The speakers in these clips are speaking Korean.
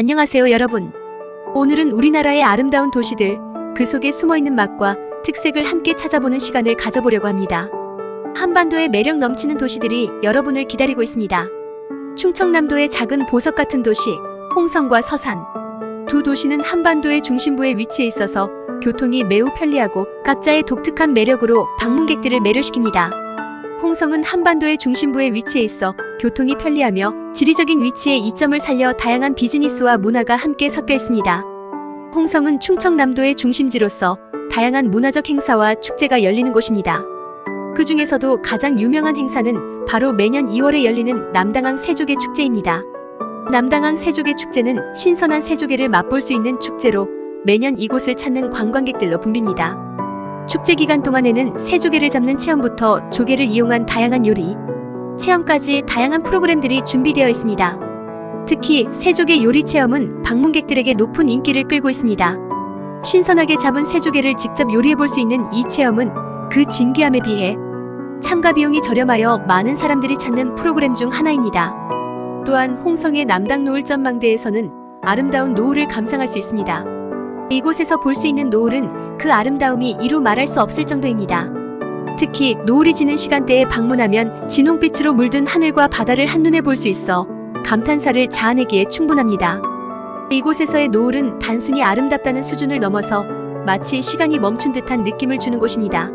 안녕하세요, 여러분. 오늘은 우리나라의 아름다운 도시들, 그 속에 숨어 있는 맛과 특색을 함께 찾아보는 시간을 가져보려고 합니다. 한반도의 매력 넘치는 도시들이 여러분을 기다리고 있습니다. 충청남도의 작은 보석 같은 도시, 홍성과 서산. 두 도시는 한반도의 중심부에 위치해 있어서 교통이 매우 편리하고 각자의 독특한 매력으로 방문객들을 매료시킵니다. 홍성은 한반도의 중심부에 위치해 있어 교통이 편리하며 지리적인 위치의 이점을 살려 다양한 비즈니스와 문화가 함께 섞여 있습니다. 홍성은 충청남도의 중심지로서 다양한 문화적 행사와 축제가 열리는 곳입니다. 그 중에서도 가장 유명한 행사는 바로 매년 2월에 열리는 남당항 새조개 축제입니다. 남당항 새조개 축제는 신선한 새조개를 맛볼 수 있는 축제로 매년 이곳을 찾는 관광객들로 붐빕니다. 축제 기간 동안에는 새조개를 잡는 체험부터 조개를 이용한 다양한 요리, 체험까지 다양한 프로그램들이 준비되어 있습니다. 특히 새조개 요리 체험은 방문객들에게 높은 인기를 끌고 있습니다. 신선하게 잡은 새조개를 직접 요리해 볼 수 있는 이 체험은 그 진귀함에 비해 참가 비용이 저렴하여 많은 사람들이 찾는 프로그램 중 하나입니다. 또한 홍성의 남당 노을 전망대에서는 아름다운 노을을 감상할 수 있습니다. 이곳에서 볼 수 있는 노을은 그 아름다움이 이루 말할 수 없을 정도입니다. 특히 노을이 지는 시간대에 방문하면 진홍빛으로 물든 하늘과 바다를 한눈에 볼 수 있어 감탄사를 자아내기에 충분합니다. 이곳에서의 노을은 단순히 아름답다는 수준을 넘어서 마치 시간이 멈춘 듯한 느낌을 주는 곳입니다.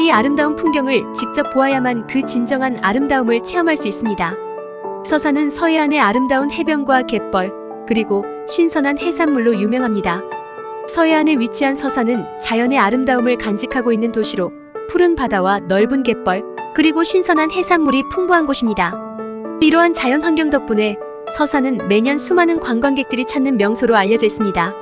이 아름다운 풍경을 직접 보아야만 그 진정한 아름다움을 체험할 수 있습니다. 서산은 서해안의 아름다운 해변과 갯벌, 그리고 신선한 해산물로 유명합니다. 서해안에 위치한 서산은 자연의 아름다움을 간직하고 있는 도시로 푸른 바다와 넓은 갯벌, 그리고 신선한 해산물이 풍부한 곳입니다. 이러한 자연 환경 덕분에 서산은 매년 수많은 관광객들이 찾는 명소로 알려져 있습니다.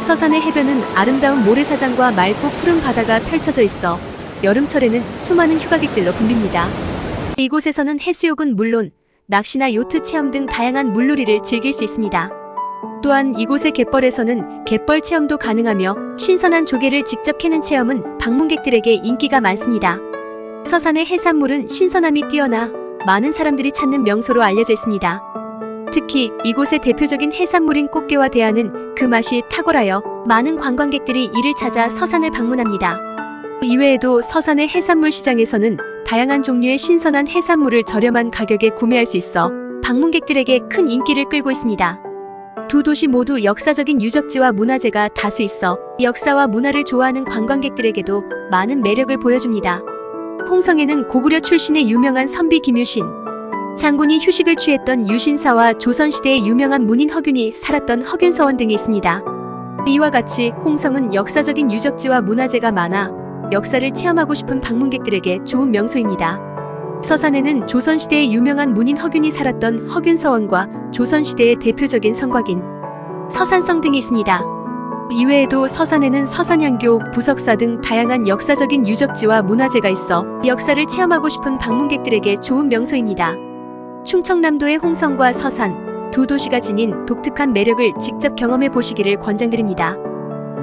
서산의 해변은 아름다운 모래사장과 맑고 푸른 바다가 펼쳐져 있어 여름철에는 수많은 휴가객들로 붐빕니다. 이곳에서는 해수욕은 물론 낚시나 요트 체험 등 다양한 물놀이를 즐길 수 있습니다. 또한 이곳의 갯벌에서는 갯벌 체험도 가능하며 신선한 조개를 직접 캐는 체험은 방문객들에게 인기가 많습니다. 서산의 해산물은 신선함이 뛰어나 많은 사람들이 찾는 명소로 알려져 있습니다. 특히 이곳의 대표적인 해산물인 꽃게와 대하는 그 맛이 탁월하여 많은 관광객들이 이를 찾아 서산을 방문합니다. 이외에도 서산의 해산물 시장에서는 다양한 종류의 신선한 해산물을 저렴한 가격에 구매할 수 있어 방문객들에게 큰 인기를 끌고 있습니다. 두 도시 모두 역사적인 유적지와 문화재가 다수 있어 역사와 문화를 좋아하는 관광객들에게도 많은 매력을 보여줍니다. 홍성에는 고구려 출신의 유명한 선비 김유신, 장군이 휴식을 취했던 유신사와 조선시대의 유명한 문인 허균이 살았던 허균서원 등이 있습니다. 이와 같이 홍성은 역사적인 유적지와 문화재가 많아 역사를 체험하고 싶은 방문객들에게 좋은 명소입니다. 서산에는 조선시대의 유명한 문인 허균이 살았던 허균서원과 조선시대의 대표적인 성곽인 서산성 등이 있습니다. 이외에도 서산에는 서산향교, 부석사 등 다양한 역사적인 유적지와 문화재가 있어 역사를 체험하고 싶은 방문객들에게 좋은 명소입니다. 충청남도의 홍성과 서산 두 도시가 지닌 독특한 매력을 직접 경험해 보시기를 권장드립니다.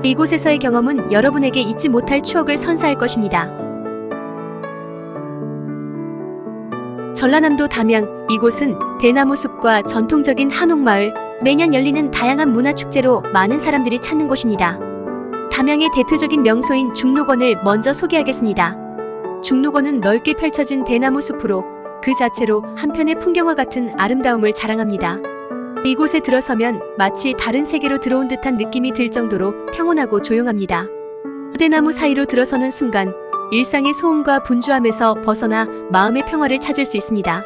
이곳에서의 경험은 여러분에게 잊지 못할 추억을 선사할 것입니다. 전라남도 담양 이곳은 대나무 숲과 전통적인 한옥마을 매년 열리는 다양한 문화축제로 많은 사람들이 찾는 곳입니다. 담양의 대표적인 명소인 중록원을 먼저 소개하겠습니다. 중록원은 넓게 펼쳐진 대나무 숲으로 그 자체로 한편의 풍경과 같은 아름다움을 자랑합니다. 이곳에 들어서면 마치 다른 세계로 들어온 듯한 느낌이 들 정도로 평온하고 조용합니다. 대나무 사이로 들어서는 순간 일상의 소음과 분주함에서 벗어나 마음의 평화를 찾을 수 있습니다.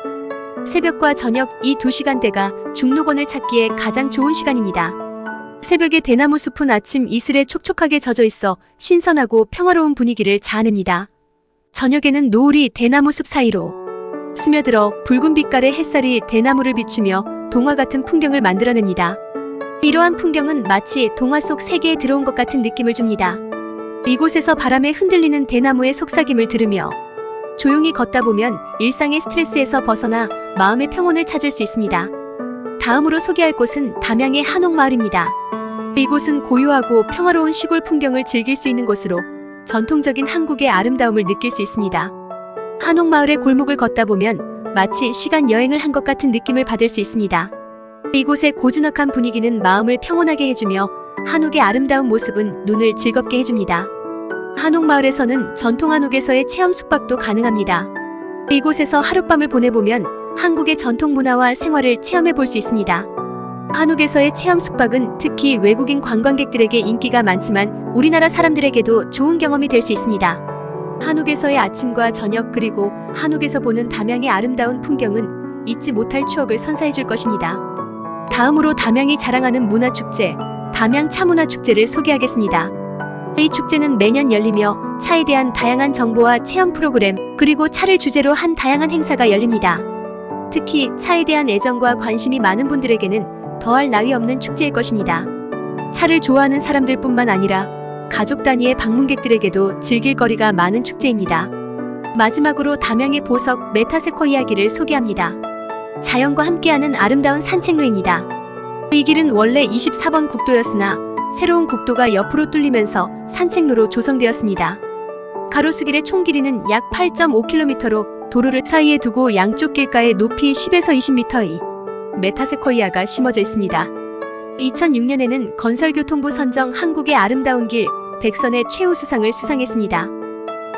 새벽과 저녁 이 두 시간대가 중록원을 찾기에 가장 좋은 시간입니다. 새벽의 대나무 숲은 아침 이슬에 촉촉하게 젖어 있어 신선하고 평화로운 분위기를 자아냅니다. 저녁에는 노을이 대나무 숲 사이로 스며들어 붉은 빛깔의 햇살이 대나무를 비추며 동화 같은 풍경을 만들어냅니다. 이러한 풍경은 마치 동화 속 세계에 들어온 것 같은 느낌을 줍니다. 이곳에서 바람에 흔들리는 대나무의 속삭임을 들으며 조용히 걷다 보면 일상의 스트레스에서 벗어나 마음의 평온을 찾을 수 있습니다. 다음으로 소개할 곳은 담양의 한옥마을입니다. 이곳은 고요하고 평화로운 시골 풍경을 즐길 수 있는 곳으로 전통적인 한국의 아름다움을 느낄 수 있습니다. 한옥마을의 골목을 걷다 보면 마치 시간 여행을 한 것 같은 느낌을 받을 수 있습니다. 이곳의 고즈넉한 분위기는 마음을 평온하게 해주며 한옥의 아름다운 모습은 눈을 즐겁게 해줍니다. 한옥 마을에서는 전통 한옥에서의 체험 숙박도 가능합니다. 이곳에서 하룻밤을 보내보면 한국의 전통 문화와 생활을 체험해 볼 수 있습니다. 한옥에서의 체험 숙박은 특히 외국인 관광객들에게 인기가 많지만 우리나라 사람들에게도 좋은 경험이 될 수 있습니다. 한옥에서의 아침과 저녁 그리고 한옥에서 보는 담양의 아름다운 풍경은 잊지 못할 추억을 선사해 줄 것입니다. 다음으로 담양이 자랑하는 문화축제, 담양 차문화 축제를 소개하겠습니다. 이 축제는 매년 열리며 차에 대한 다양한 정보와 체험 프로그램, 그리고 차를 주제로 한 다양한 행사가 열립니다. 특히 차에 대한 애정과 관심이 많은 분들에게는 더할 나위 없는 축제일 것입니다. 차를 좋아하는 사람들뿐만 아니라 가족 단위의 방문객들에게도 즐길 거리가 많은 축제입니다. 마지막으로 담양의 보석 메타세코 이야기를 소개합니다. 자연과 함께하는 아름다운 산책로입니다. 이 길은 원래 24번 국도였으나 새로운 국도가 옆으로 뚫리면서 산책로로 조성되었습니다. 가로수길의 총 길이는 약 8.5km로 도로를 사이에 두고 양쪽 길가에 높이 10에서 20m의 메타세코이아가 심어져 있습니다. 2006년에는 건설교통부 선정 한국의 아름다운 길 백선의 최우수상을 수상했습니다.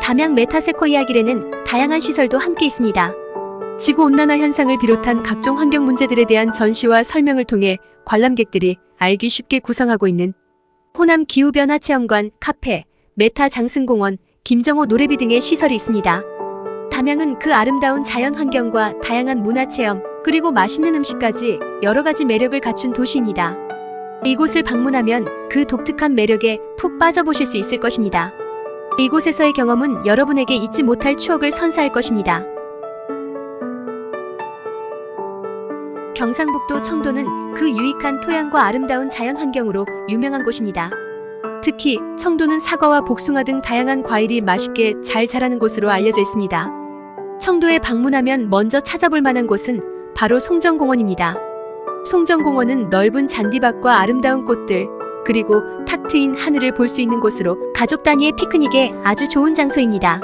담양 메타세코이아 길에는 다양한 시설도 함께 있습니다. 지구온난화 현상을 비롯한 각종 환경 문제들에 대한 전시와 설명을 통해 관람객들이 알기 쉽게 구성하고 있는 호남 기후변화 체험관, 카페, 메타 장승공원, 김정호 노래비 등의 시설이 있습니다. 담양은 그 아름다운 자연 환경과 다양한 문화 체험, 그리고 맛있는 음식까지 여러 가지 매력을 갖춘 도시입니다. 이곳을 방문하면 그 독특한 매력에 푹 빠져보실 수 있을 것입니다. 이곳에서의 경험은 여러분에게 잊지 못할 추억을 선사할 것입니다. 경상북도 청도는 그 유익한 토양과 아름다운 자연 환경으로 유명한 곳입니다. 특히 청도는 사과와 복숭아 등 다양한 과일이 맛있게 잘 자라는 곳으로 알려져 있습니다. 청도에 방문하면 먼저 찾아볼 만한 곳은 바로 송정공원입니다. 송정공원은 넓은 잔디밭과 아름다운 꽃들, 그리고 탁 트인 하늘을 볼 수 있는 곳으로 가족 단위의 피크닉에 아주 좋은 장소입니다.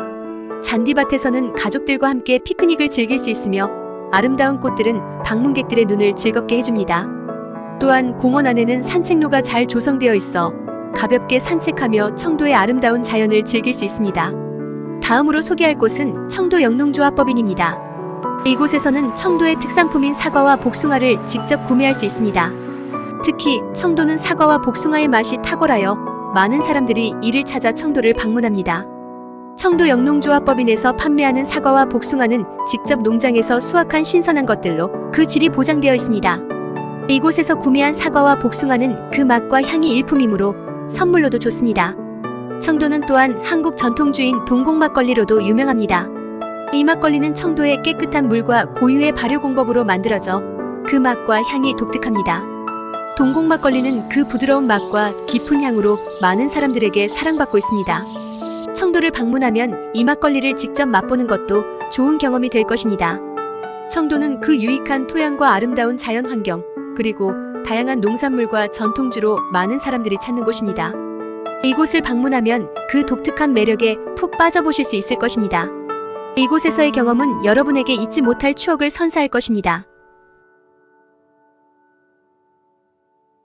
잔디밭에서는 가족들과 함께 피크닉을 즐길 수 있으며 아름다운 꽃들은 방문객들의 눈을 즐겁게 해줍니다. 또한 공원 안에는 산책로가 잘 조성되어 있어 가볍게 산책하며 청도의 아름다운 자연을 즐길 수 있습니다. 다음으로 소개할 곳은 청도 영농조합법인입니다. 이곳에서는 청도의 특산품인 사과와 복숭아를 직접 구매할 수 있습니다. 특히 청도는 사과와 복숭아의 맛이 탁월하여 많은 사람들이 이를 찾아 청도를 방문합니다. 청도 영농조합법인에서 판매하는 사과와 복숭아는 직접 농장에서 수확한 신선한 것들로 그 질이 보장되어 있습니다. 이곳에서 구매한 사과와 복숭아는 그 맛과 향이 일품이므로 선물로도 좋습니다. 청도는 또한 한국 전통주인 동공 막걸리로도 유명합니다. 이 막걸리는 청도의 깨끗한 물과 고유의 발효 공법으로 만들어져 그 맛과 향이 독특합니다. 동공 막걸리는 그 부드러운 맛과 깊은 향으로 많은 사람들에게 사랑받고 있습니다. 청도를 방문하면 이 막걸리를 직접 맛보는 것도 좋은 경험이 될 것입니다. 청도는 그 유익한 토양과 아름다운 자연 환경, 그리고 다양한 농산물과 전통주로 많은 사람들이 찾는 곳입니다. 이곳을 방문하면 그 독특한 매력에 푹 빠져보실 수 있을 것입니다. 이곳에서의 경험은 여러분에게 잊지 못할 추억을 선사할 것입니다.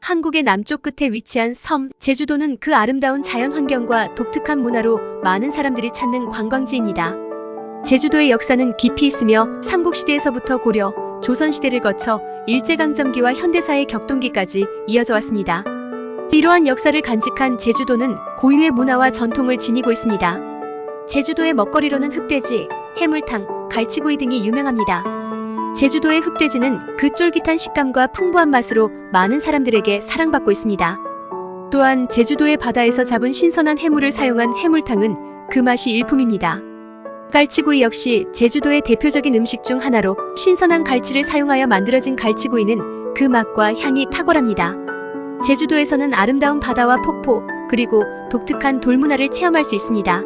한국의 남쪽 끝에 위치한 섬, 제주도는 그 아름다운 자연 환경과 독특한 문화로 많은 사람들이 찾는 관광지입니다. 제주도의 역사는 깊이 있으며 삼국시대에서부터 고려, 조선시대를 거쳐 일제강점기와 현대사의 격동기까지 이어져 왔습니다. 이러한 역사를 간직한 제주도는 고유의 문화와 전통을 지니고 있습니다. 제주도의 먹거리로는 흑돼지, 해물탕, 갈치구이 등이 유명합니다. 제주도의 흑돼지는 그 쫄깃한 식감과 풍부한 맛으로 많은 사람들에게 사랑받고 있습니다. 또한 제주도의 바다에서 잡은 신선한 해물을 사용한 해물탕은 그 맛이 일품입니다. 갈치구이 역시 제주도의 대표적인 음식 중 하나로 신선한 갈치를 사용하여 만들어진 갈치구이는 그 맛과 향이 탁월합니다. 제주도에서는 아름다운 바다와 폭포, 그리고 독특한 돌문화를 체험할 수 있습니다.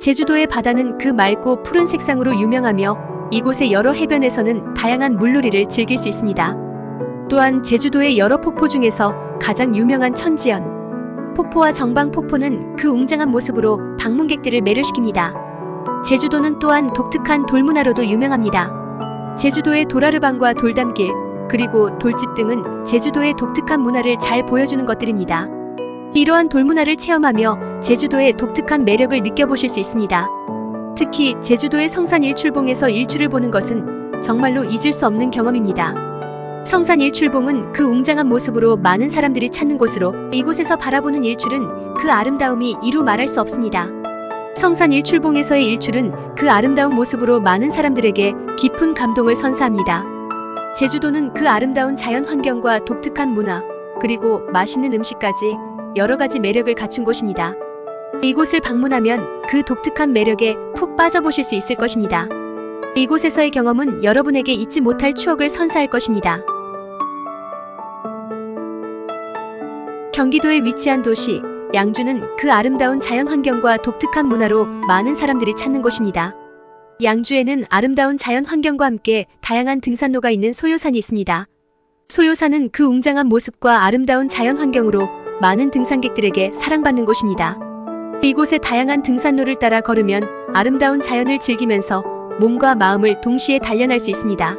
제주도의 바다는 그 맑고 푸른 색상으로 유명하며 이곳의 여러 해변에서는 다양한 물놀이를 즐길 수 있습니다. 또한 제주도의 여러 폭포 중에서 가장 유명한 천지연 폭포와 정방 폭포는 그 웅장한 모습으로 방문객들을 매료시킵니다. 제주도는 또한 독특한 돌문화로도 유명합니다. 제주도의 도라르방과 돌담길, 그리고 돌집 등은 제주도의 독특한 문화를 잘 보여주는 것들입니다. 이러한 돌문화를 체험하며 제주도의 독특한 매력을 느껴보실 수 있습니다. 특히 제주도의 성산 일출봉에서 일출을 보는 것은 정말로 잊을 수 없는 경험입니다. 성산 일출봉은 그 웅장한 모습으로 많은 사람들이 찾는 곳으로 이곳에서 바라보는 일출은 그 아름다움이 이루 말할 수 없습니다. 성산 일출봉에서의 일출은 그 아름다운 모습으로 많은 사람들에게 깊은 감동을 선사합니다. 제주도는 그 아름다운 자연 환경과 독특한 문화, 그리고 맛있는 음식까지 여러 가지 매력을 갖춘 곳입니다. 이곳을 방문하면 그 독특한 매력에 푹 빠져보실 수 있을 것입니다. 이곳에서의 경험은 여러분에게 잊지 못할 추억을 선사할 것입니다. 경기도에 위치한 도시 양주는 그 아름다운 자연 환경과 독특한 문화로 많은 사람들이 찾는 곳입니다. 양주에는 아름다운 자연 환경과 함께 다양한 등산로가 있는 소요산이 있습니다. 소요산은 그 웅장한 모습과 아름다운 자연 환경으로 많은 등산객들에게 사랑받는 곳입니다. 이곳의 다양한 등산로를 따라 걸으면 아름다운 자연을 즐기면서 몸과 마음을 동시에 단련할 수 있습니다.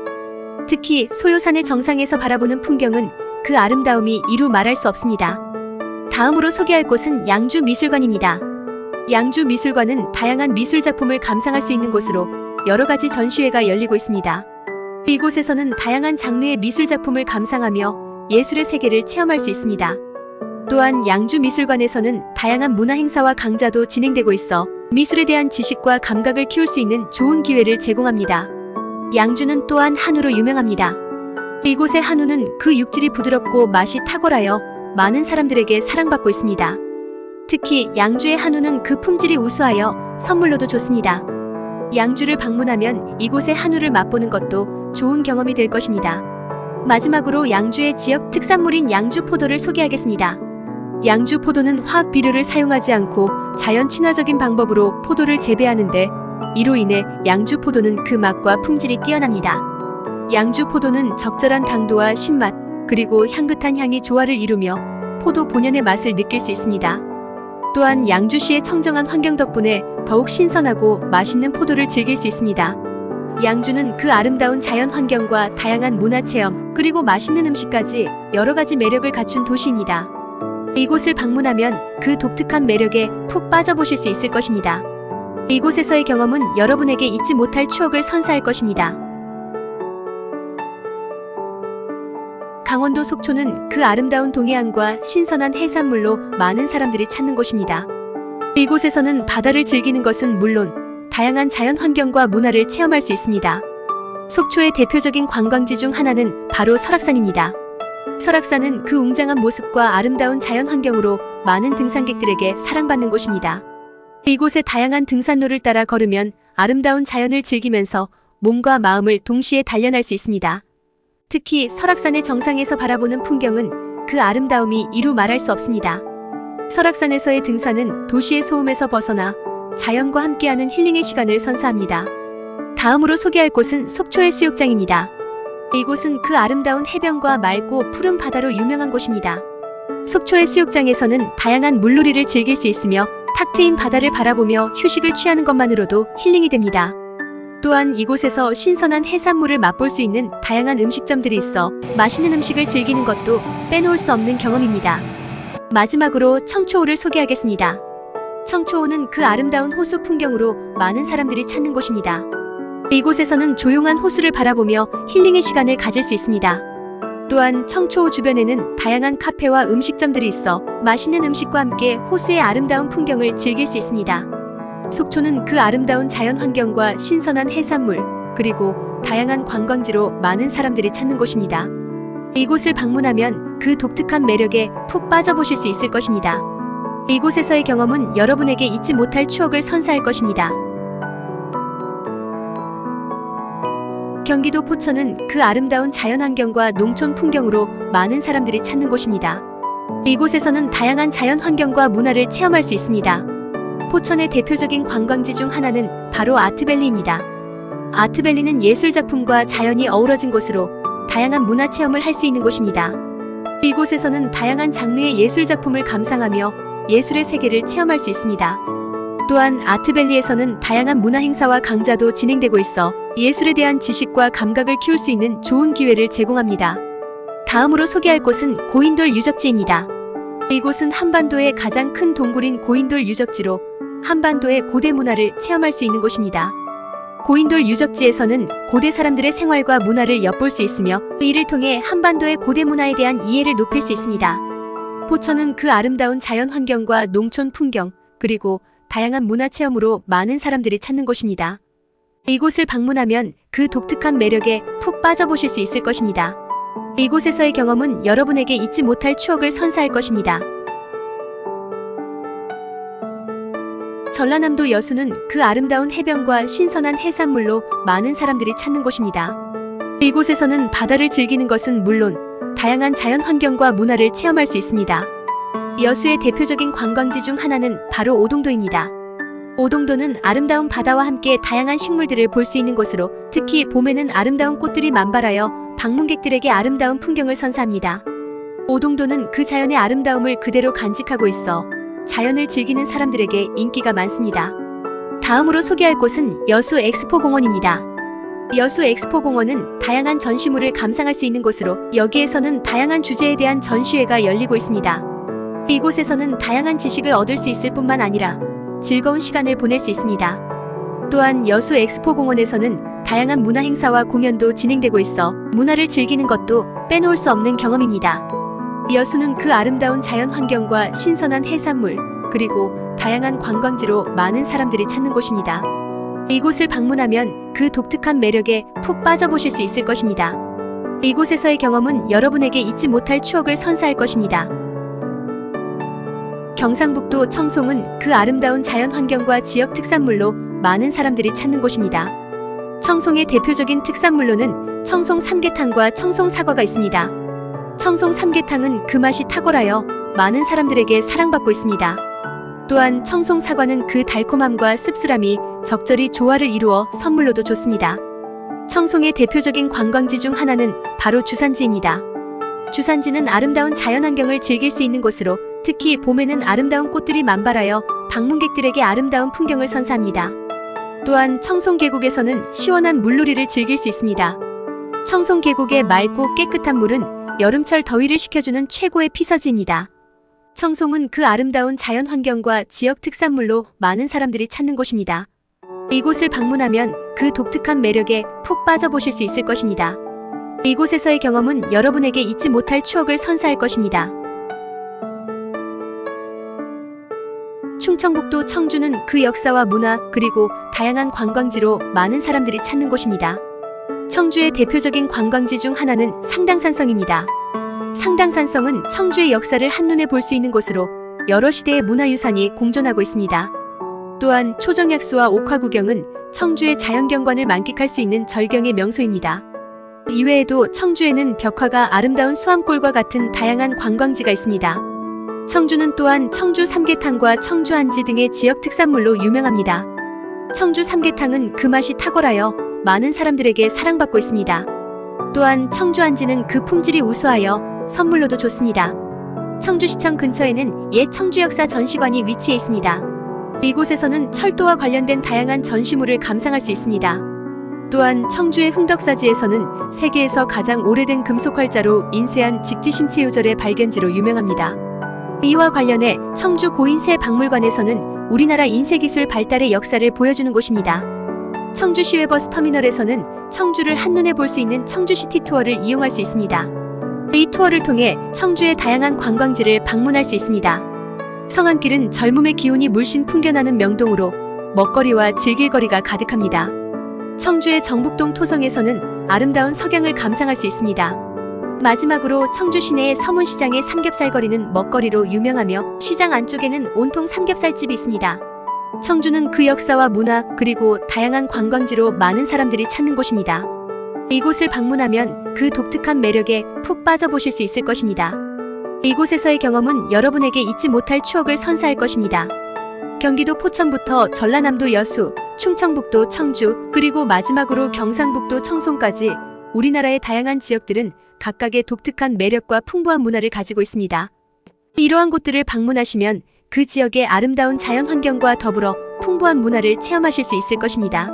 특히 소요산의 정상에서 바라보는 풍경은 그 아름다움이 이루 말할 수 없습니다. 다음으로 소개할 곳은 양주 미술관입니다. 양주 미술관은 다양한 미술 작품을 감상할 수 있는 곳으로 여러 가지 전시회가 열리고 있습니다. 이곳에서는 다양한 장르의 미술 작품을 감상하며 예술의 세계를 체험할 수 있습니다. 또한 양주 미술관에서는 다양한 문화 행사와 강좌도 진행되고 있어 미술에 대한 지식과 감각을 키울 수 있는 좋은 기회를 제공합니다. 양주는 또한 한우로 유명합니다. 이곳의 한우는 그 육질이 부드럽고 맛이 탁월하여 많은 사람들에게 사랑받고 있습니다. 특히 양주의 한우는 그 품질이 우수하여 선물로도 좋습니다. 양주를 방문하면 이곳의 한우를 맛보는 것도 좋은 경험이 될 것입니다. 마지막으로 양주의 지역 특산물인 양주 포도를 소개하겠습니다. 양주 포도는 화학 비료를 사용하지 않고 자연 친화적인 방법으로 포도를 재배하는데 이로 인해 양주 포도는 그 맛과 품질이 뛰어납니다. 양주 포도는 적절한 당도와 신맛 그리고 향긋한 향이 조화를 이루며 포도 본연의 맛을 느낄 수 있습니다. 또한 양주시의 청정한 환경 덕분에 더욱 신선하고 맛있는 포도를 즐길 수 있습니다. 양주는 그 아름다운 자연 환경과 다양한 문화 체험, 그리고 맛있는 음식까지 여러 가지 매력을 갖춘 도시입니다. 이곳을 방문하면 그 독특한 매력에 푹 빠져보실 수 있을 것입니다. 이곳에서의 경험은 여러분에게 잊지 못할 추억을 선사할 것입니다. 강원도 속초는 그 아름다운 동해안과 신선한 해산물로 많은 사람들이 찾는 곳입니다. 이곳에서는 바다를 즐기는 것은 물론 다양한 자연 환경과 문화를 체험할 수 있습니다. 속초의 대표적인 관광지 중 하나는 바로 설악산입니다. 설악산은 그 웅장한 모습과 아름다운 자연 환경으로 많은 등산객들에게 사랑받는 곳입니다. 이곳의 다양한 등산로를 따라 걸으면 아름다운 자연을 즐기면서 몸과 마음을 동시에 단련할 수 있습니다. 특히 설악산의 정상에서 바라보는 풍경은 그 아름다움이 이루 말할 수 없습니다. 설악산에서의 등산은 도시의 소음에서 벗어나 자연과 함께하는 힐링의 시간을 선사합니다. 다음으로 소개할 곳은 속초의 수욕장입니다. 이곳은 그 아름다운 해변과 맑고 푸른 바다로 유명한 곳입니다. 속초의 수욕장에서는 다양한 물놀이를 즐길 수 있으며 탁 트인 바다를 바라보며 휴식을 취하는 것만으로도 힐링이 됩니다. 또한 이곳에서 신선한 해산물을 맛볼 수 있는 다양한 음식점들이 있어 맛있는 음식을 즐기는 것도 빼놓을 수 없는 경험입니다. 마지막으로 청초호를 소개하겠습니다. 청초호는 그 아름다운 호수 풍경으로 많은 사람들이 찾는 곳입니다. 이곳에서는 조용한 호수를 바라보며 힐링의 시간을 가질 수 있습니다. 또한 청초호 주변에는 다양한 카페와 음식점들이 있어 맛있는 음식과 함께 호수의 아름다운 풍경을 즐길 수 있습니다. 속초는 그 아름다운 자연 환경과 신선한 해산물, 그리고 다양한 관광지로 많은 사람들이 찾는 곳입니다. 이곳을 방문하면 그 독특한 매력에 푹 빠져보실 수 있을 것입니다. 이곳에서의 경험은 여러분에게 잊지 못할 추억을 선사할 것입니다. 경기도 포천은 그 아름다운 자연환경과 농촌 풍경으로 많은 사람들이 찾는 곳입니다. 이곳에서는 다양한 자연 환경과 문화를 체험할 수 있습니다. 포천의 대표적인 관광지 중 하나는 바로 아트밸리입니다. 아트밸리는 예술 작품과 자연이 어우러진 곳으로 다양한 문화 체험을 할 수 있는 곳입니다. 이곳에서는 다양한 장르의 예술 작품을 감상하며 예술의 세계를 체험할 수 있습니다. 또한 아트밸리에서는 다양한 문화 행사와 강좌도 진행되고 있어 예술에 대한 지식과 감각을 키울 수 있는 좋은 기회를 제공합니다. 다음으로 소개할 곳은 고인돌 유적지입니다. 이곳은 한반도의 가장 큰 동굴인 고인돌 유적지로 한반도의 고대 문화를 체험할 수 있는 곳입니다. 고인돌 유적지에서는 고대 사람들의 생활과 문화를 엿볼 수 있으며 이를 통해 한반도의 고대 문화에 대한 이해를 높일 수 있습니다. 포천은 그 아름다운 자연 환경과 농촌 풍경, 그리고 다양한 문화 체험으로 많은 사람들이 찾는 곳입니다. 이곳을 방문하면 그 독특한 매력에 푹 빠져보실 수 있을 것입니다. 이곳에서의 경험은 여러분에게 잊지 못할 추억을 선사할 것입니다. 전라남도 여수는 그 아름다운 해변과 신선한 해산물로 많은 사람들이 찾는 곳입니다. 이곳에서는 바다를 즐기는 것은 물론 다양한 자연 환경과 문화를 체험할 수 있습니다. 여수의 대표적인 관광지 중 하나는 바로 오동도입니다. 오동도는 아름다운 바다와 함께 다양한 식물들을 볼 수 있는 곳으로 특히 봄에는 아름다운 꽃들이 만발하여 방문객들에게 아름다운 풍경을 선사합니다. 오동도는 그 자연의 아름다움을 그대로 간직하고 있어 자연을 즐기는 사람들에게 인기가 많습니다. 다음으로 소개할 곳은 여수 엑스포 공원입니다. 여수 엑스포 공원은 다양한 전시물을 감상할 수 있는 곳으로 여기에서는 다양한 주제에 대한 전시회가 열리고 있습니다. 이곳에서는 다양한 지식을 얻을 수 있을 뿐만 아니라 즐거운 시간을 보낼 수 있습니다. 또한 여수 엑스포 공원에서는 다양한 문화 행사와 공연도 진행되고 있어 문화를 즐기는 것도 빼놓을 수 없는 경험입니다. 여수는 그 아름다운 자연 환경과 신선한 해산물, 그리고 다양한 관광지로 많은 사람들이 찾는 곳입니다. 이곳을 방문하면 그 독특한 매력에 푹 빠져보실 수 있을 것입니다. 이곳에서의 경험은 여러분에게 잊지 못할 추억을 선사할 것입니다. 경상북도 청송은 그 아름다운 자연 환경과 지역 특산물로 많은 사람들이 찾는 곳입니다. 청송의 대표적인 특산물로는 청송 삼계탕과 청송 사과가 있습니다. 청송 삼계탕은 그 맛이 탁월하여 많은 사람들에게 사랑받고 있습니다. 또한 청송 사과는 그 달콤함과 씁쓸함이 적절히 조화를 이루어 선물로도 좋습니다. 청송의 대표적인 관광지 중 하나는 바로 주산지입니다. 주산지는 아름다운 자연환경을 즐길 수 있는 곳으로 특히 봄에는 아름다운 꽃들이 만발하여 방문객들에게 아름다운 풍경을 선사합니다. 또한 청송 계곡에서는 시원한 물놀이를 즐길 수 있습니다. 청송 계곡의 맑고 깨끗한 물은 여름철 더위를 식혀주는 최고의 피서지입니다. 청송은 그 아름다운 자연 환경과 지역 특산물로 많은 사람들이 찾는 곳입니다. 이곳을 방문하면 그 독특한 매력에 푹 빠져보실 수 있을 것입니다. 이곳에서의 경험은 여러분에게 잊지 못할 추억을 선사할 것입니다. 충청북도 청주는 그 역사와 문화 그리고 다양한 관광지로 많은 사람들이 찾는 곳입니다. 청주의 대표적인 관광지 중 하나는 상당산성입니다. 상당산성은 청주의 역사를 한눈에 볼 수 있는 곳으로 여러 시대의 문화유산이 공존하고 있습니다. 또한 초정약수와 옥화구경은 청주의 자연경관을 만끽할 수 있는 절경의 명소입니다. 이외에도 청주에는 벽화가 아름다운 수암골과 같은 다양한 관광지가 있습니다. 청주는 또한 청주 삼계탕과 청주 한지 등의 지역 특산물로 유명합니다. 청주 삼계탕은 그 맛이 탁월하여 많은 사람들에게 사랑받고 있습니다. 또한 청주 한지는 그 품질이 우수하여 선물로도 좋습니다. 청주시청 근처에는 옛 청주역사 전시관이 위치해 있습니다. 이곳에서는 철도와 관련된 다양한 전시물을 감상할 수 있습니다. 또한 청주의 흥덕사지에서는 세계에서 가장 오래된 금속 활자로 인쇄한 직지심체유절의 발견지로 유명합니다. 이와 관련해 청주 고인세 박물관에서는 우리나라 인쇄기술 발달의 역사를 보여주는 곳입니다. 청주 시외 버스 터미널에서는 청주를 한눈에 볼 수 있는 청주시티 투어를 이용할 수 있습니다. 이 투어를 통해 청주의 다양한 관광지를 방문할 수 있습니다. 성안길은 젊음의 기운이 물씬 풍겨나는 명동으로 먹거리와 즐길 거리가 가득합니다. 청주의 정북동 토성에서는 아름다운 석양을 감상할 수 있습니다. 마지막으로 청주 시내의 서문시장의 삼겹살 거리는 먹거리로 유명하며 시장 안쪽에는 온통 삼겹살집이 있습니다. 청주는 그 역사와 문화 그리고 다양한 관광지로 많은 사람들이 찾는 곳입니다. 이곳을 방문하면 그 독특한 매력에 푹 빠져보실 수 있을 것입니다. 이곳에서의 경험은 여러분에게 잊지 못할 추억을 선사할 것입니다. 경기도 포천부터 전라남도 여수, 충청북도 청주, 그리고 마지막으로 경상북도 청송까지 우리나라의 다양한 지역들은 각각의 독특한 매력과 풍부한 문화를 가지고 있습니다. 이러한 곳들을 방문하시면 그 지역의 아름다운 자연 환경과 더불어 풍부한 문화를 체험하실 수 있을 것입니다.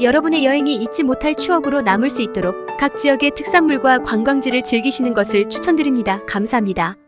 여러분의 여행이 잊지 못할 추억으로 남을 수 있도록 각 지역의 특산물과 관광지를 즐기시는 것을 추천드립니다. 감사합니다.